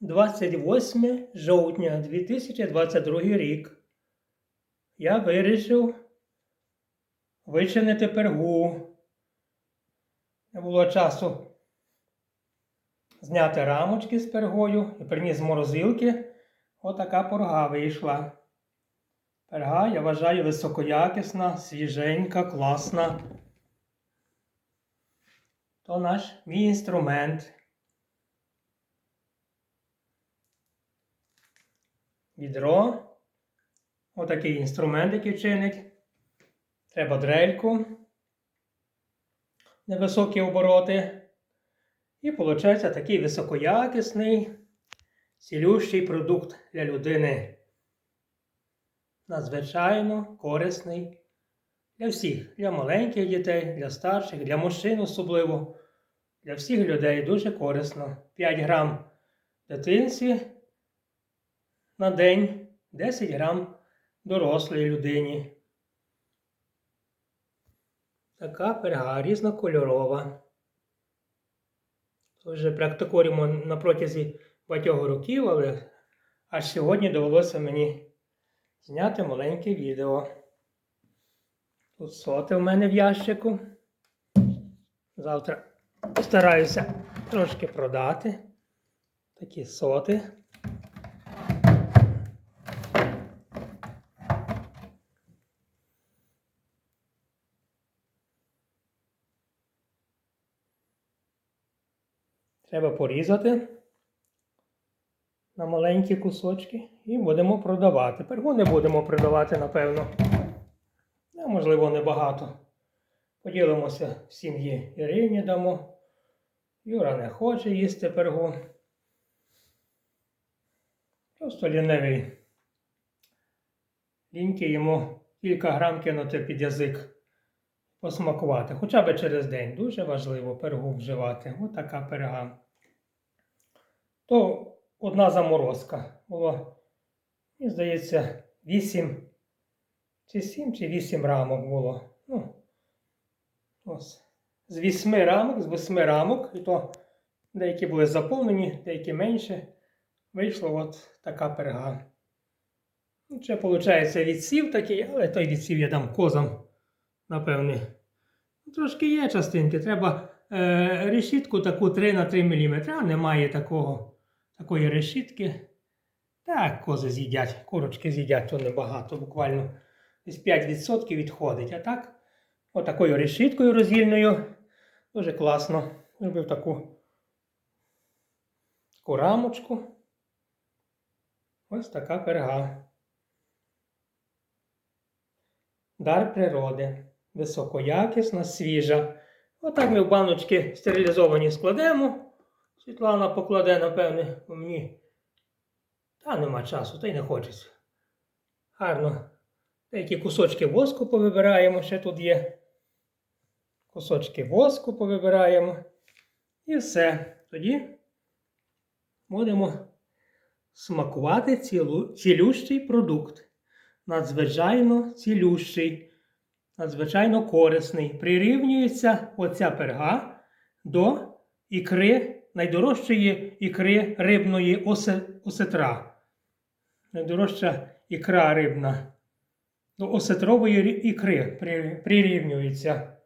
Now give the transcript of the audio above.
28 жовтня 2022 рік. Я вирішив вичинити пергу. Не було часу зняти рамочки з пергою і приніс з морозилки. Отака порга вийшла. Перга, я вважаю, високоякісна, свіженька, класна. То наш мій інструмент. Відро. Отакий інструмент, який чинить. Треба дрельку. Невисокі обороти. І виходить такий високоякісний, цілющий продукт для людини. Надзвичайно корисний для всіх, для маленьких дітей, для старших, для мужчин особливо. Для всіх людей дуже корисно. 5 грам дитинці на день, 10 грам дорослій людині. Така перга різнокольорова. Вже практикуємо на протязі багатьох років, але аж сьогодні довелося мені зняти маленьке відео. Тут соти в мене в ящику. Завтра постараюся трошки продати такі соти. Треба порізати на маленькі кусочки і будемо продавати. Пергу не будемо продавати, напевно. Ну, можливо, небагато. Поділимося в сім'ї Ірині дамо. Юра не хоче їсти пергу. Просто лінивий. Ліньки йому кілька грам кинути під язик. Посмакувати. Хоча б через день. Дуже важливо пергу вживати. Ось така перга. То одна заморозка. Було, мені здається, 8 чи 7 чи 8 рамок було. Ну, ось. З 8 рамок, з 8 рамок, і то деякі були заповнені, деякі менше. Вийшла от така перга. Ну, Це, виходить, відсів такий, але той відсів я дам козам, напевне. Трошки є частинки. Треба е, решітку таку 3 на 3 мм, а немає такого, такої решітки. Так, кози з'їдять, курочки з'їдять, то небагато, буквально десь 5% відходить. А так, отакою решіткою роздільною. Дуже класно. Зробив таку, таку рамочку. Ось така перга. Дар природи. Високоякісна, свіжа. Отак ми в баночки стерилізовані складемо. Світлана покладе, напевне, мені. Та нема часу, та й не хочеться. Гарно. Деякі кусочки воску повибираємо, ще тут є. Кусочки воску повибираємо. І все. Тоді будемо смакувати цілющий продукт. Надзвичайно цілющий, надзвичайно корисний. Прирівнюється оця перга до ікри, найдорожчої ікри рибної осетра. Найдорожча ікра рибна. До осетрової ікри прирівнюється.